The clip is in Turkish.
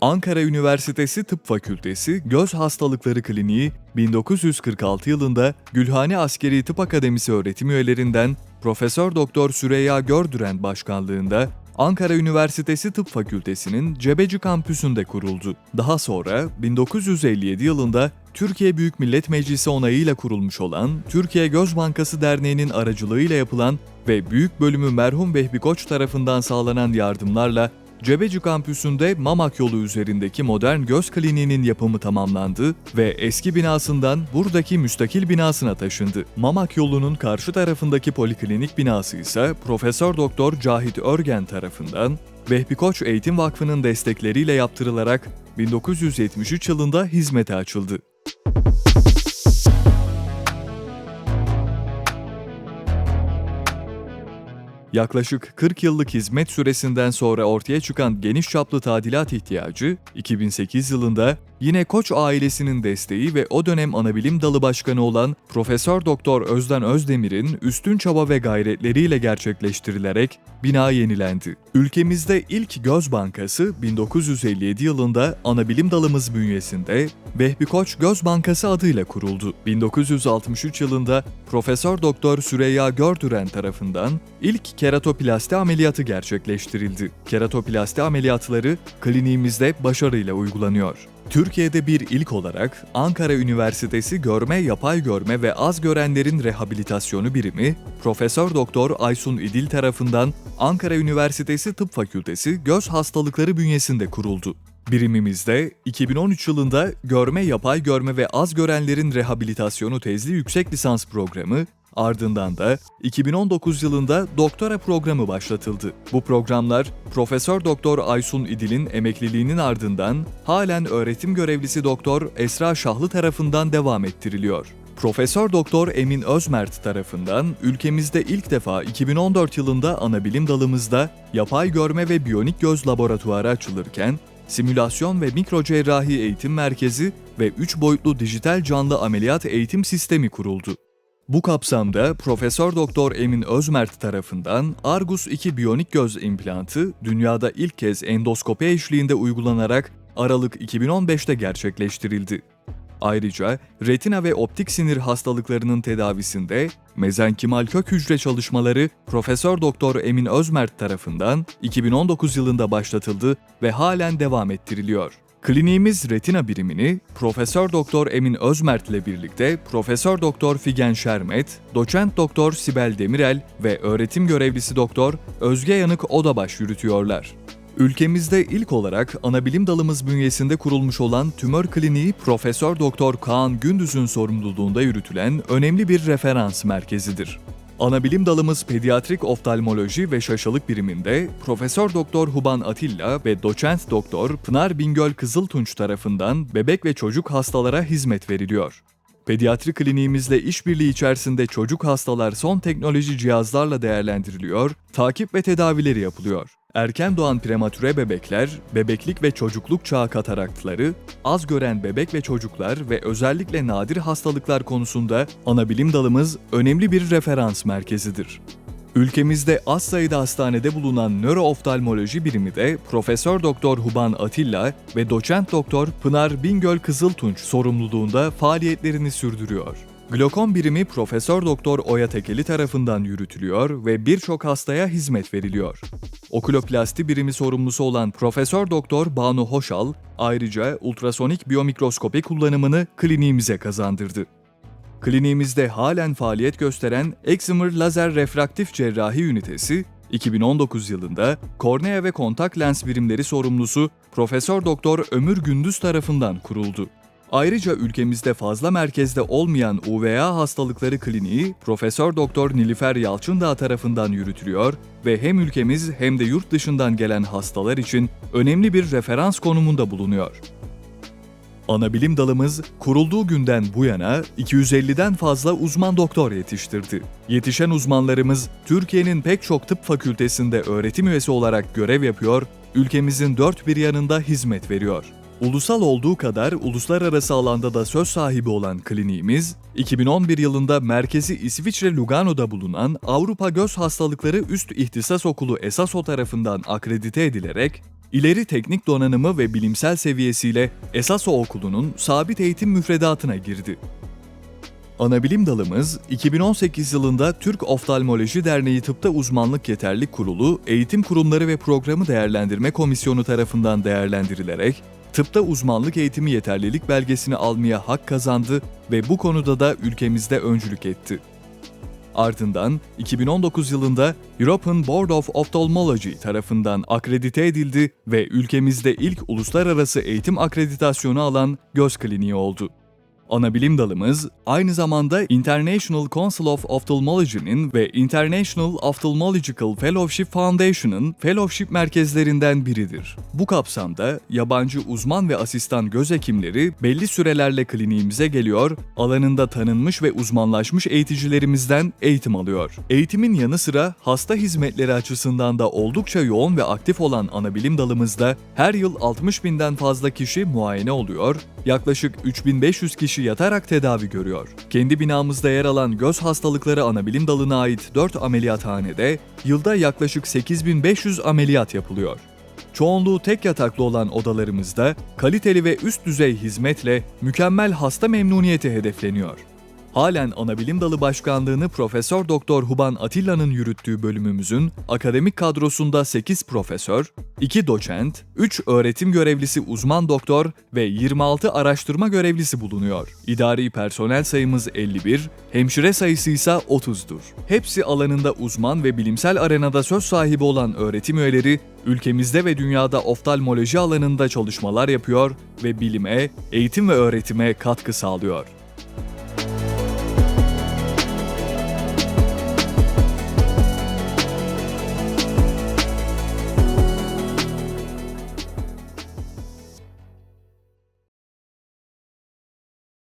Ankara Üniversitesi Tıp Fakültesi Göz Hastalıkları Kliniği 1946 yılında Gülhane Askeri Tıp Akademisi öğretim üyelerinden Profesör Doktor Süreyya Gördüren başkanlığında Ankara Üniversitesi Tıp Fakültesi'nin Cebeci kampüsünde kuruldu. Daha sonra 1957 yılında Türkiye Büyük Millet Meclisi onayıyla kurulmuş olan Türkiye Göz Bankası Derneği'nin aracılığıyla yapılan ve büyük bölümü merhum Vehbi Koç tarafından sağlanan yardımlarla Cebeci kampüsünde Mamak yolu üzerindeki modern göz kliniğinin yapımı tamamlandı ve eski binasından buradaki müstakil binasına taşındı. Mamak yolunun karşı tarafındaki poliklinik binası ise Profesör Doktor Cahit Örgen tarafından Vehbi Koç Eğitim Vakfı'nın destekleriyle yaptırılarak 1973 yılında hizmete açıldı. Yaklaşık 40 yıllık hizmet süresinden sonra ortaya çıkan geniş çaplı tadilat ihtiyacı, 2008 yılında yine Koç ailesinin desteği ve o dönem anabilim dalı başkanı olan Profesör Doktor Özden Özdemir'in üstün çaba ve gayretleriyle gerçekleştirilerek bina yenilendi. Ülkemizde ilk göz bankası 1957 yılında anabilim dalımız bünyesinde Vehbi Koç Göz Bankası adıyla kuruldu. 1963 yılında Profesör Doktor Süreyya Gördüren tarafından ilk keratoplasti ameliyatı gerçekleştirildi. Keratoplasti ameliyatları kliniğimizde başarıyla uygulanıyor. Türkiye'de bir ilk olarak Ankara Üniversitesi Görme, Yapay Görme ve Az Görenlerin Rehabilitasyonu Birimi Profesör Doktor Aysun İdil tarafından Ankara Üniversitesi Tıp Fakültesi Göz Hastalıkları bünyesinde kuruldu. Birimimizde 2013 yılında Görme, Yapay Görme ve Az Görenlerin Rehabilitasyonu Tezli Yüksek Lisans Programı Ardından da 2019 yılında doktora programı başlatıldı. Bu programlar Profesör Doktor Aysun İdil'in emekliliğinin ardından halen öğretim görevlisi Doktor Esra Şahlı tarafından devam ettiriliyor. Profesör Doktor Emin Özmert tarafından ülkemizde ilk defa 2014 yılında anabilim dalımızda yapay görme ve biyonik göz laboratuvarı açılırken simülasyon ve mikrocerrahi eğitim merkezi ve 3 boyutlu dijital canlı ameliyat eğitim sistemi kuruldu. Bu kapsamda Profesör Doktor Emin Özmert tarafından Argus 2 biyonik göz implantı dünyada ilk kez endoskopi eşliğinde uygulanarak Aralık 2015'te gerçekleştirildi. Ayrıca retina ve optik sinir hastalıklarının tedavisinde mezenkimal kök hücre çalışmaları Profesör Doktor Emin Özmert tarafından 2019 yılında başlatıldı ve halen devam ettiriliyor. Kliniğimiz retina birimini Profesör Doktor Emin Özmert ile birlikte Profesör Doktor Figen Şermet, Doçent Doktor Sibel Demirel ve öğretim görevlisi Doktor Özge Yanık Odabaş yürütüyorlar. Ülkemizde ilk olarak anabilim dalımız bünyesinde kurulmuş olan tümör kliniği Profesör Doktor Kaan Gündüz'ün sorumluluğunda yürütülen önemli bir referans merkezidir. Anabilim dalımız pediatrik oftalmoloji ve şaşalık biriminde Profesör Doktor Huban Atilla ve Doçent Doktor Pınar Bingöl Kızıltunç tarafından bebek ve çocuk hastalara hizmet veriliyor. Pediatri kliniğimizle işbirliği içerisinde çocuk hastalar son teknoloji cihazlarla değerlendiriliyor, takip ve tedavileri yapılıyor. Erken doğan prematüre bebekler, bebeklik ve çocukluk çağı kataraktları, az gören bebek ve çocuklar ve özellikle nadir hastalıklar konusunda anabilim dalımız önemli bir referans merkezidir. Ülkemizde az sayıda hastanede bulunan nörooftalmoloji birimi de Profesör Doktor Huban Atilla ve Doçent Doktor Pınar Bingöl Kızıltunç sorumluluğunda faaliyetlerini sürdürüyor. Glokom birimi Profesör Doktor Oya Tekeli tarafından yürütülüyor ve birçok hastaya hizmet veriliyor. Okuloplasti birimi sorumlusu olan Profesör Doktor Banu Hoşal ayrıca ultrasonik biyomikroskopi kullanımını kliniğimize kazandırdı. Kliniğimizde halen faaliyet gösteren Excimer Lazer Refraktif Cerrahi Ünitesi, 2019 yılında kornea ve kontak lens birimleri sorumlusu Profesör Doktor Ömür Gündüz tarafından kuruldu. Ayrıca ülkemizde fazla merkezde olmayan UVA hastalıkları kliniği Profesör Doktor Nilüfer Yalçındağ tarafından yürütülüyor ve hem ülkemiz hem de yurt dışından gelen hastalar için önemli bir referans konumunda bulunuyor. Anabilim dalımız kurulduğu günden bu yana 250'den fazla uzman doktor yetiştirdi. Yetişen uzmanlarımız Türkiye'nin pek çok tıp fakültesinde öğretim üyesi olarak görev yapıyor, ülkemizin dört bir yanında hizmet veriyor. Ulusal olduğu kadar uluslararası alanda da söz sahibi olan kliniğimiz, 2011 yılında merkezi İsviçre Lugano'da bulunan Avrupa Göz Hastalıkları Üst İhtisas Okulu ESASO tarafından akredite edilerek İleri teknik donanımı ve bilimsel seviyesiyle Esaso Okulu'nun sabit eğitim müfredatına girdi. Anabilim dalımız 2018 yılında Türk Oftalmoloji Derneği Tıpta Uzmanlık Yeterlik Kurulu Eğitim Kurumları ve Programı Değerlendirme Komisyonu tarafından değerlendirilerek tıpta uzmanlık eğitimi yeterlilik belgesini almaya hak kazandı ve bu konuda da ülkemizde öncülük etti. Ardından 2019 yılında European Board of Ophthalmology tarafından akredite edildi ve ülkemizde ilk uluslararası eğitim akreditasyonu alan göz kliniği oldu. Anabilim dalımız aynı zamanda International Council of Ophthalmology'nin ve International Ophthalmological Fellowship Foundation'ın fellowship merkezlerinden biridir. Bu kapsamda yabancı uzman ve asistan göz hekimleri belli sürelerle kliniğimize geliyor, alanında tanınmış ve uzmanlaşmış eğiticilerimizden eğitim alıyor. Eğitimin yanı sıra hasta hizmetleri açısından da oldukça yoğun ve aktif olan anabilim dalımızda her yıl 60 binden fazla kişi muayene oluyor, yaklaşık 3500 kişi yatarak tedavi görüyor. Kendi binamızda yer alan göz hastalıkları anabilim dalına ait 4 ameliyathanede yılda yaklaşık 8500 ameliyat yapılıyor. Çoğunluğu tek yataklı olan odalarımızda kaliteli ve üst düzey hizmetle mükemmel hasta memnuniyeti hedefleniyor. Halen Anabilim Dalı Başkanlığını Profesör Doktor Huban Atilla'nın yürüttüğü bölümümüzün akademik kadrosunda 8 profesör, 2 doçent, 3 öğretim görevlisi uzman doktor ve 26 araştırma görevlisi bulunuyor. İdari personel sayımız 51, hemşire sayısı ise 30'dur. Hepsi alanında uzman ve bilimsel arenada söz sahibi olan öğretim üyeleri ülkemizde ve dünyada oftalmoloji alanında çalışmalar yapıyor ve bilime, eğitim ve öğretime katkı sağlıyor.